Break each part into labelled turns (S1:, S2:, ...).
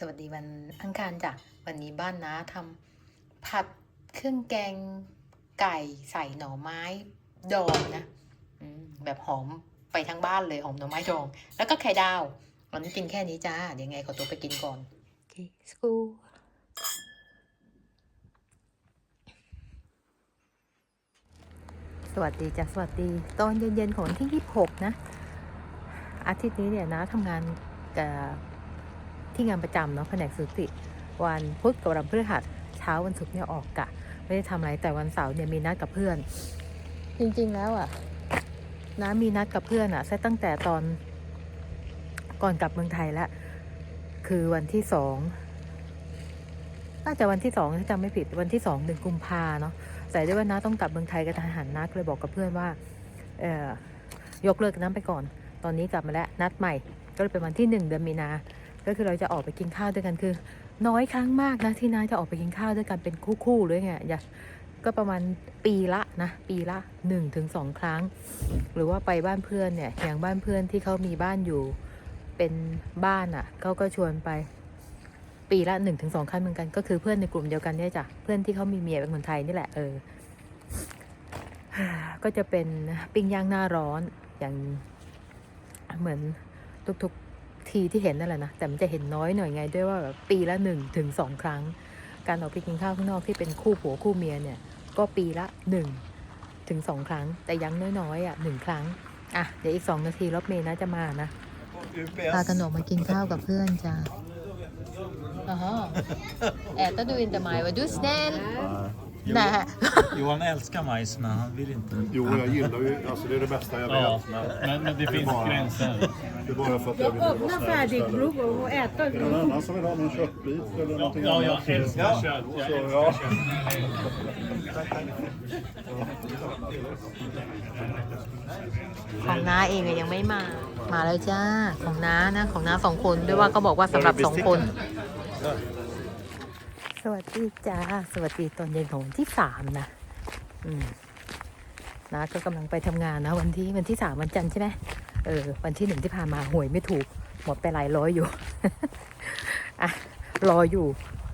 S1: สวัสดีวันอังคารจ้ะ วันนี้บ้านน้าทำผัดเครื่องแกงไก่ใส่หน่อไม้ดองนะแบบหอมไปทั้งบ้านเลยหอมหน่อไม้ดอง แล้วก็ไข่ดาววันนี้กินแค่นี้จ้าเดี๋ยวไงขอตัวไปกินก่อนโอเคสกูสวัสดีจ้ะสวัสดีตอนเย็นๆของวันที่ 26 นะ อาทิตย์นี้เนี่ยนะทำงานกับ ที่งานประจำเนาะแผนกสูติวันพุธกับวันพฤหัสเช้าวันศุกร์เนี่ยออกกะ ไม่ได้ทำอะไรแต่วันเสาร์เนี่ยมีนัดกับเพื่อน จริงๆแล้วอะน้ามีนัดกับเพื่อนอะซะตั้งแต่ตอนก่อนกลับเมืองไทยแล้วคือวันที่สองน่าจะวันที่สองถ้าจำไม่ผิดวันที่สองเดือนกุมภาเนาะแต่ด้วยว่าน้าต้องกลับเมืองไทยกับทหารนัดเลยบอกกับเพื่อนว่าเออยกเลิกนั้นไปก่อน ตอนนี้กลับมาแล้วนัดใหม่ ก็เลยเป็นวันที่หนึ่งเดือนมีนา ก็คือเราจะออกไปกินข้าวด้วยกันคือ น้อยครั้งมากนะที่น้าจะออกไปกินข้าวด้วยกันเป็นคู่ๆเลยไงอย่าก็ประมาณปีละนะปีละหนึ่งถึงสองครั้ง หรือว่าไปบ้านเพื่อนเนี่ยอย่างบ้านเพื่อนที่เขามีบ้านอยู่เป็นบ้านอะ่ะเขาก็ชวนไปปีละหนึ่งถึงสองครั้งเหมือนกันก็คือเพื่อนในกลุ่มเดียวกันเนี่ยจ้ะเพื่อนที่เขามีเมียเป็นคนไทยนี่แหละเออก็จะเป็นปิ้งย่างหน้าร้อนอย่างเหมือนทุกๆ ทีที่เห็นนั่นแหละนะ แต่มันจะเห็นน้อยหน่อยไงด้วยว่าแบบปีละหนึ่งถึงสองครั้ง การออกไปกินข้าวข้างนอกที่เป็นคู่ผัวคู่เมียเนี่ย ก็ปีละหนึ่งถึงสองครั้ง แต่ยังน้อยๆอะหนึ่งครั้ง อะ เดี๋ยวอีกสองนาทีรถเมย์นะจะมานะพากันออกมากินข้าวกับเพื่อนจ้าอ๋อแอบต้ องดูอินเตอร์ไมว่าดูสแนน
S2: Jo,
S1: Nej.
S2: Johan älskar majs men han vill inte.
S3: Jo, jag gillar ju, alltså det är det bästa jag
S4: Ja,
S3: vet. Men
S4: men, men det finns
S3: bara-
S4: gränser.
S3: det är bara för att jag vill vara
S5: Öppna
S3: snäll och
S5: färdigblod
S3: ställa.
S5: och äta.
S3: Är det någon annan som vill ha någon köttbit eller någonting
S4: Ja, jag
S3: annat?
S4: älskar kött. Jag
S3: Så,
S4: älskar
S3: ja.
S4: kött.
S1: ของน้าเองอะยังไม่มา มาแล้วจ้า ของน้านะ ของน้าสองคนด้วยว่าก็บอกว่าสำหรับสองคนส วัสดีจ้า สวัสดีตอนเย็นของวันที่สามนะ อืมน้าก็กำลังไปทำงานนะ วันที่วันที่สามวันจันทร์ใช่ไหมเออ วันที่หนึ่งที่ผ่านมาหวยไม่ถูก หมดไปหลายร้อยอยู่ อะ รออยู่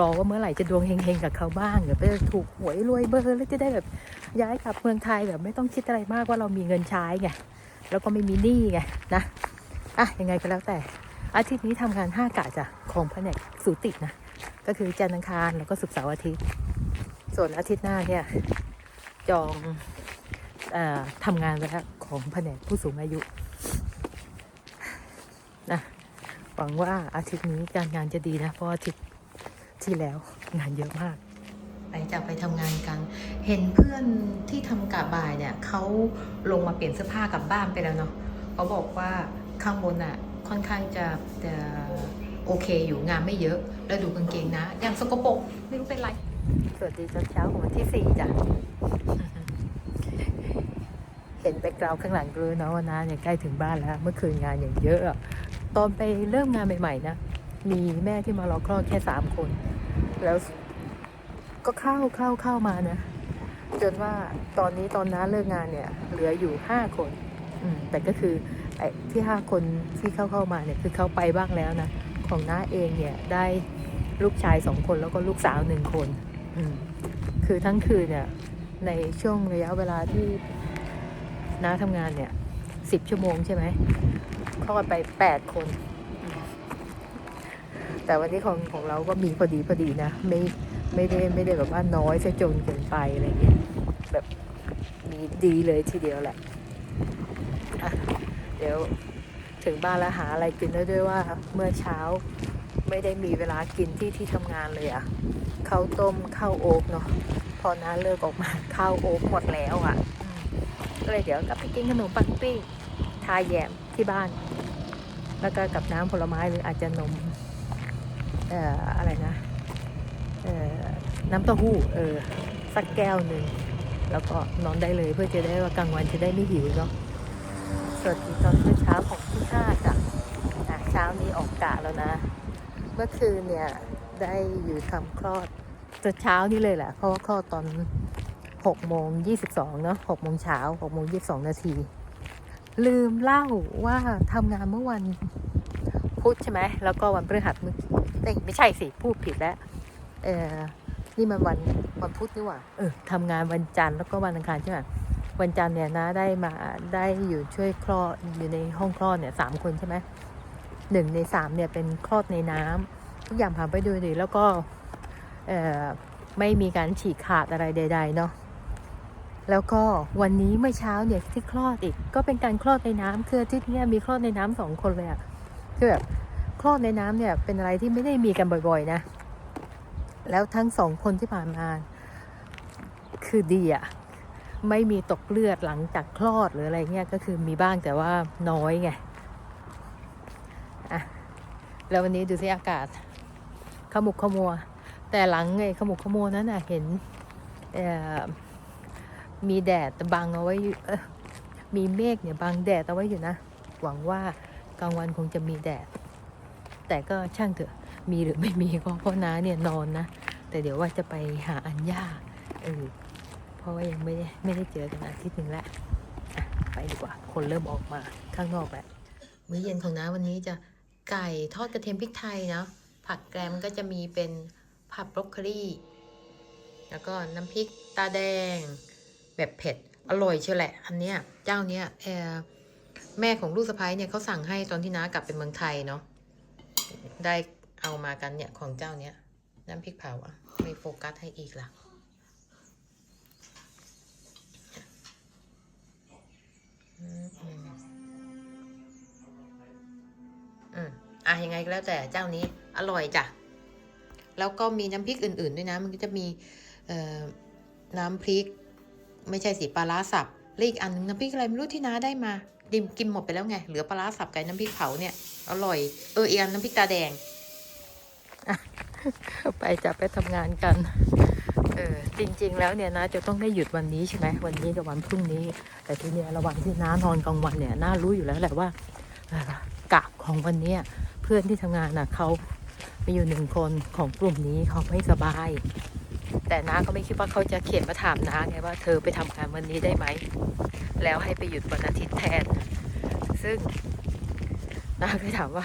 S1: รอว่าเมื่อไหร่จะดวงเฮงๆกับเขาบ้างเดี๋ยวไปถูกหวยรวยเบอร์แล้วจะได้แบบ ย้ายกลับเมืองไทยแบบไม่ต้องคิดอะไรมากว่าเรามีเงินใช้ไง แล้วก็ไม่มีหนี้ไงนะ อะ ยังไงก็แล้วแต่ อาทิตย์นี้ทำงานห้ากะจ้ะของแผนกสูตินะ ก็คือจันทร์อังคารแล้วก็ศุกร์เสาร์อาทิตย์ ส่วนอาทิตย์หน้าเนี่ยจองอทำงานไปแล้วของแผนกผู้สูงอายุนะหวังว่าอาทิตย์นี้การงานจะดีนะ เพราะอาทิตย์ที่แล้วงานเยอะมากไปจะไปทำงานกัน เห็นเพื่อนที่ทำกะบ่ายเนี่ยเขาลงมาเปลี่ยนเสื้อผ้ากลับบ้านไปแล้วเนาะเขาบอกว่าข้างบนอะค่อนข้างจะจะ โอเคอยู่งานไม่เยอะ แล้วดูกางเกงนะ ยังสกปรกไม่รู้เป็นไร สวัสดีตอนเช้าของวันที่สี่จ้ะ เห็นแบ็กกราวด์ข้างหลังก็รู้เนาะว่านะเนี่ยใกล้ถึงบ้านแล้ว เมื่อคืนงานอย่างเยอะอะ ตอนไปเริ่มงานใหม่ๆนะ มีแม่ที่มารอคลอดแค่สามคน แล้วก็เข้าเข้าเข้ามานะ จนว่าตอนนี้ตอนน้าเลิกงานเนี่ย เหลืออยู่ห้าคนอืมแต่ก็คือไอ้ที่ห้าคนที่เข้าเข้ามาเนี่ยคือเขาไปบ้างแล้วนะ ของน้าเองเนี่ยได้ลูกชายสองคนแล้วก็ลูกสาวหนึ่งคน คือทั้งคืนเนี่ยในช่วงระยะเวลาที่น้าทำงานเนี่ยสิบชั่วโมงใช่ไหมคลอดไปแปดคน แต่วันนี้ของของเราก็มีพอดีพอดีนะ ไม่ไม่ได้ไม่ได้แบบว่าน้อยซะจนเกินไปอะไรเงี้ยแบบมีดีเลยทีเดียวแหละะเดี๋ยว ถึงบ้านแล้วหาอะไรกินได้ด้วยว่าเมื่อเช้าไม่ได้มีเวลากินที่ที่ทำงานเลยอะ่ะข้าวต้มข้าวโอ๊กเนาะพอน้าเลิกออกมาข้าวโอ๊กหมดแล้วอะ่ะอืมก็เลยเดี๋ยวก็ไปกินขนมปังปิ้งทาแยมที่บ้าน แล้วก็กับน้ำผลไม้หรืออาจจะนมเอ่ออะไรนะเอ่อน้ำเต้าหู้เออสักแก้วหนึ่งแล้วก็นอนได้เลยเพื่อจะได้ว่ากลางวันจะได้ไม่หิวเนาะ สวัสดีตอนเช้าของที่ห้าจ้ะอะเช้านี้ออกกะแล้วนะ เมื่อคืนเนี่ยได้อยู่ทำคลอดตอนเช้านี่เลยแหละ เพราะว่าคลอดตอนหกโมงยี่สิบสองเนาะหกโมงเช้าหกโมงยี่สิบสองนาที ลืมเล่าว่าทำงานเมื่อวันพุธใช่ไหม แล้วก็วันพฤหัสเมื่อเอ้ไม่ใช่สิ พูดผิดแล้วเออนี่มันวันวันพุธนี่หว่า เออทำงานวันจันทร์แล้วก็วันอังคารใช่ไหม วันจันทร์เนี่ยนะได้มาได้อยู่ช่วยคลอดอยู่ในห้องคลอดเนี่ยสามคนใช่ไหมหนึ่งในสามเนี่ยเป็นคลอดในน้ำทุกอย่างผ่านไปด้วยดีแล้วก็ไม่มีการฉีกขาดอะไรใด ๆ เนาะแล้วก็วันนี้เมื่อเช้าเนี่ยที่คลอดอีก ก็เป็นการคลอดในน้ำคือที่นี้ยมีคลอดในน้ำสองคนเลยอะคือแบบคลอดในน้ำเนี่ยเป็นอะไรที่ไม่ได้มีกันบ่อยๆนะ แล้วทั้งสองคนที่ผ่านมาคือดีอะ ไม่มีตกเลือดหลังจากคลอดหรืออะไรเงี้ยก็คือมีบ้างแต่ว่าน้อยไงอะแล้ววันนี้ดูสิอากาศขมุกขมัว แต่หลังไอ้ขมุกขมัวนั้นน่ะเห็นมีแดดบังเอาไว้มีเมฆเนี่ยบังแดดเอาไว้อยู่นะ หวังว่ากลางวันคงจะมีแดด แต่ก็ช่างเถอะมีหรือไม่มีก็พ่อน้าเนี่ยนอนนะ แต่เดี๋ยวว่าจะไปหาอัญญาเออ ราะว่ายังไม่ได้ไม่ได้เจอกันอาทิตย์หนึ่งแล้วอะไปดีกว่า คนเริ่มออกมาข้างนอกแล้วมื้อเย็นของน้าวันนี้จะไก่ทอดกระเทียมพริกไทยเนาะผักแกรมก็จะมีเป็นผัดบรอกโคลีแล้วก็น้ำพริกตาแดง แบบเผ็ดอร่อยเชียวแหละ อันเนี้ยเจ้าเนี้ยเอแม่ของลูกสะพ้ายเนี่ยเขาสั่งให้ตอนที่น้ากลับไปเมืองไทยเนาะได้เอามากันเนี่ยของเจ้าเนี้ยน้ำพริกเผาอะไม่โฟกัสให้อีกล่ะอื อะยังไงก็แล้วแต่เจ้านี้อร่อยจ้ะ แล้วก็มีน้ำพริกอื่น ๆ ด้วยนะ มันก็จะมีเอ่อน้ำพริก ไม่ใช่สีปลาร้าสับและอีกอันนึงน้ำพริกอะไรไม่รู้ที่น้าได้มาดิมกินหมดไปแล้วไง เหลือปลาร้าสับกับน้ำพริกเผาเนี่ย อร่อย เอออีกอันน้ำพริกตาแดง ไปจะไปทำงานกัน เออจริง ๆ แล้วเนี่ยนะจะต้องได้หยุดวันนี้ใช่ไหมวันนี้กับวันพรุ่งนี้ แต่ทีเนี้ยระหว่างที่น้านอนกลางวันเนี่ยน้ารู้อยู่แล้วแหละว่ากะของวันเนี้ย เพื่อนที่ทำงานน่ะเขามีอยู่หนึ่งคนของกลุ่มนี้เขาไม่สบาย แต่น้าก็ไม่คิดว่าเขาจะเขียนมาถามน้าไงว่าเธอไปทำงานวันนี้ได้ไหม แล้วให้ไปหยุดวันอาทิตย์แทน ซึ่งน้าก็ถามว่า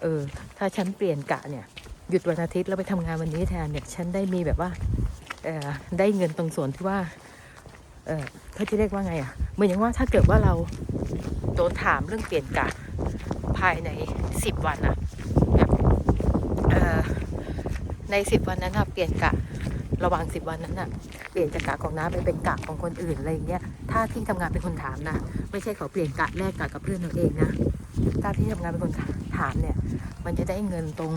S1: เออ ถ้าฉันเปลี่ยนกะเนี่ยหยุดวันอาทิตย์แล้วไปทำงานวันนี้แทนเนี่ยฉันได้มีแบบว่าเออได้เงินตรงส่วนที่ว่าเออเขาจะเรียกว่าไงอะเหมือนอย่างว่าถ้าเกิดว่าเราโดนถามเรื่องเปลี่ยนกะภายใน สิบวันอะแบบในสิบวันนั้นอะเปลี่ยนกะ ระหว่างสิบวันนั้นน่ะเปลี่ยนจากกะของน้าไปเป็นกะของคนอื่นอะไรอย่างเงี้ย ถ้าที่ทำงานเป็นคนถามนะ ไม่ใช่เขาเปลี่ยนกะแลกกะกับเพื่อนเราเองนะ ถ้าที่ทำงานเป็นคนถามเนี่ย มันจะได้เงินตรง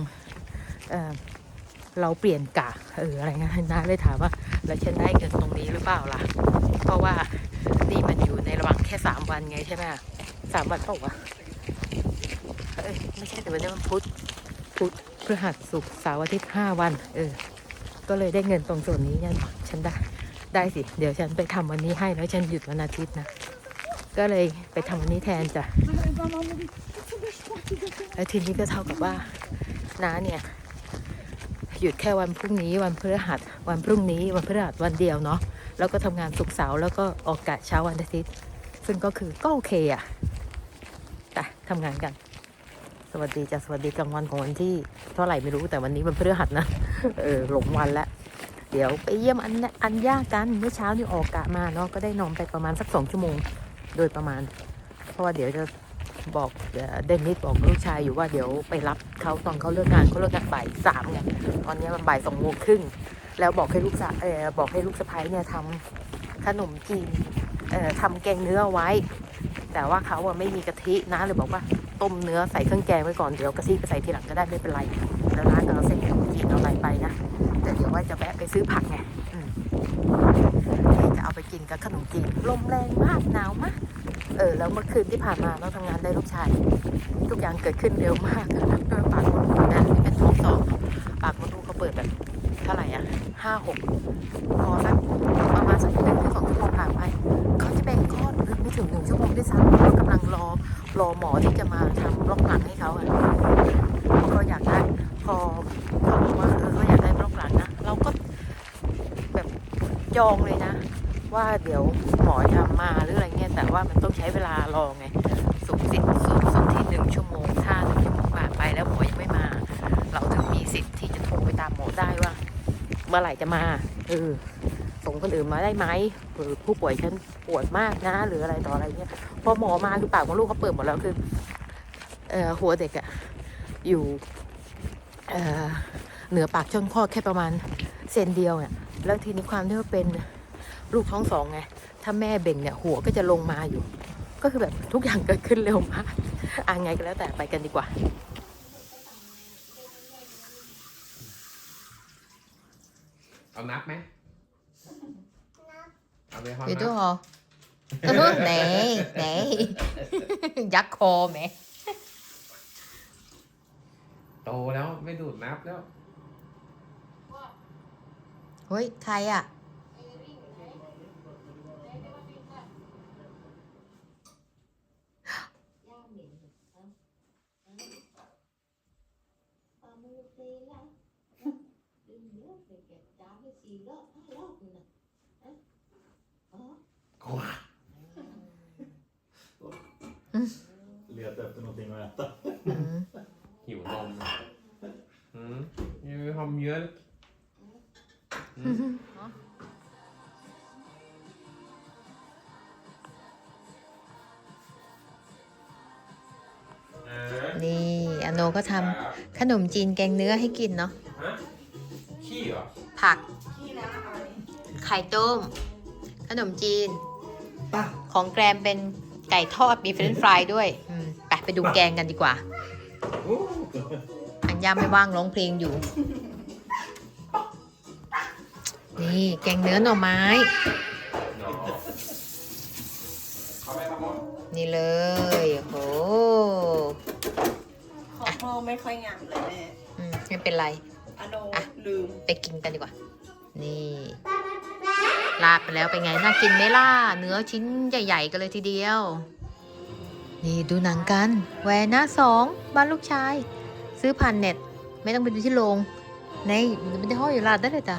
S1: เออเราเปลี่ยนกะเอออะไรเงี้ยน้าเลยถามว่าแล้วฉันได้เงินตรงนี้หรือเปล่าล่ะ เพราะว่านี่มันอยู่ในระหว่างแค่สามวันไงใช่ไหมสามวันเปล่าวะ อ้ยไม่ใช่แต่วันนี้มันพุธพุธพฤหัสศุกร์เสาร์อาทิตย์ห้าวัน เออ ก็เลยได้เงินตรงส่วนนี้ยันฉันได้ได้สิ เดี๋ยวฉันไปทำวันนี้ให้แล้วฉันหยุดวันอาทิตย์นะ ก็เลยไปทำวันนี้แทนจ้ะแล้วทีนี้ก็เท่ากับว่าน้าเนี่ย หยุดแค่วันพรุ่งนี้วันพฤหัส วันพรุ่งนี้วันพฤหัสวันเดียวเนาะแล้วก็ทำงานศุกร์เสาร์แล้วก็ออกกะเช้าวันอาทิตย์ ซึ่งก็คือก็โอเคอะแต่ทำงานกัน สวัสดีจ้ะสวัสดีกลางวันของวันที่เท่าไหร่ไม่รู้แต่วันนี้วันพฤหัสนะเออหลงวันแล้วเดี๋ยวไปเยี่ยมอันอันยากกันเมื่อเช้านี่ออกกะมาเนาะก็ได้นอนไปประมาณสักสองชั่วโมงโดยประมาณ เพราะว่าเดี๋ยวจะบอกเดนนิสบอกลูกชายอยู่ว่าเดี๋ยวไปรับเขาตอนเขาเลิกงานเขาเลิกงานบ่ายสามไงตอนนี้มันบ่ายสองโมงครึ่งแล้วบอกให้ลูกสาวเออบอกให้ลูกสะใภ้เนี่ยทำขนมจีนเอ่อทำแกงเนื้อไว้ แต่ว่าเขาอะไม่มีกะทินะเลยบอกว่า ต้มเนื้อใส่เครื่องแกงไว้ก่อนเดี๋ยวกะทิไปใส่ทีหลังก็ได้ไม่เป็นไรแล้วร้านเอาเส้นขนมจีนเอาอะไรไปนะแต่เดี๋ยวว่าจะแวะไปซื้อผักไงจะเอาไปกินกับขนมจีนลมแรงมากหนาวมากเออแล้วเมื่อคืนที่ผ่านมาเราทำงานได้ลูกชาย ทุกอย่างเกิดขึ้นเร็วมากเปากมดลูกนะนี่เป็นท้องสองปากมดลูกเขาเปิดแบบเท่าไหร่อะห้าหกพอสักประมาณสักหนึ่งถึงสองชั่วโมงผ่านไปเขาจะแบ่งคลอดไม่ถึงหนึ่งชั่วโมงด้วยซ้ำเขากำลังรอ รอหมอที่จะมาทำบล็อกหลังให้เขาอะเขาอยากได้พอเขาบอกว่าเออเขาอยากได้บล็อกหลังนะเราก็แบบจองเลยนะ ว่าเดี๋ยวหมอจะมาหรืออะไรเงี้ยแต่ว่ามันต้องใช้เวลารอไงสูงสิทธิ์สูงสุดที่หนึ่งชั่วโมงถ้าหนึ่งชั่วโมงผ่านไปแล้วหมอยังไม่มา เราถึงมีสิทธิ์ที่จะโทรไปตามหมอได้ว่า เมื่อไหร่จะมาเออส่งคนอื่นมาได้ไหม ออผู้ป่วยฉันปวดมากนะ หรืออะไรต่ออะไรเนี่ยพอหมอมาคือปากมดลูกเขาเปิดหมดแล้วคือเอ่อหัวเด็กอะอยู่เอ่อเหนือปากช่องคลอดแค่ประมาณเซนเดียวเนี่ยแล้วทีนี้ความที่ว่าเป็นลูกท้องสองไงถ้าแม่เบ่งเนี่ยหัวก็จะลงมาอยู่ ก็คือแบบทุกอย่างเกิดขึ้นเร็วมากอะไงก็แล้วแต่ไปกันดีกว่า
S5: เอานับไหม เอาไปห้อง
S1: Vậy
S5: นั
S1: đúng
S5: บ
S1: không? Ừ, nè, nè Dắt khô mẹ
S5: โตแล้วไม่ดูดนับแล้ว
S1: Ôi, thay à
S3: Leta efter någonting att äta.
S1: ừ.
S5: หิวนมอะอืม ยังมีความเยอะอืมเออ
S1: นี่อโนก็ทำขนมจีนแกงเนื้อให้กินเนาะ
S5: ฮะขี้เหรอ
S1: ผัก ไข่ต้ม ขนมจีน ของแกรมเป็นไก่ทอดมีเฟรนช์ฟรายด้วยอืมไปไปดูแกงกันดีกว่าอันย่าไม่ว่างร้องเพลงอยู่ นี่แกงเนื้อหน่อไม้
S5: เนาะเขาไปทำหมด
S1: นี่เลยโอ้โห
S6: ของพ่อไม่ค่อยงามเลยแม่
S1: อืมไม่เป็นไร
S6: อโน
S1: อะ
S6: ลืม
S1: ไปกินกันดีกว่า นี่ ลาดไปแล้วเป็นไงน่ากินไหมล่ะ เนื้อชิ้นใหญ่ๆกันเลยทีเดียว นี่ดูหนังกัน แวร์หน้าสองบ้านลูกชาย ซื้อผ่านเน็ต ไม่ต้องไปดูที่โรงในมันไม่ได้ห้อยอยู่ลาดได้เลยจ้ะ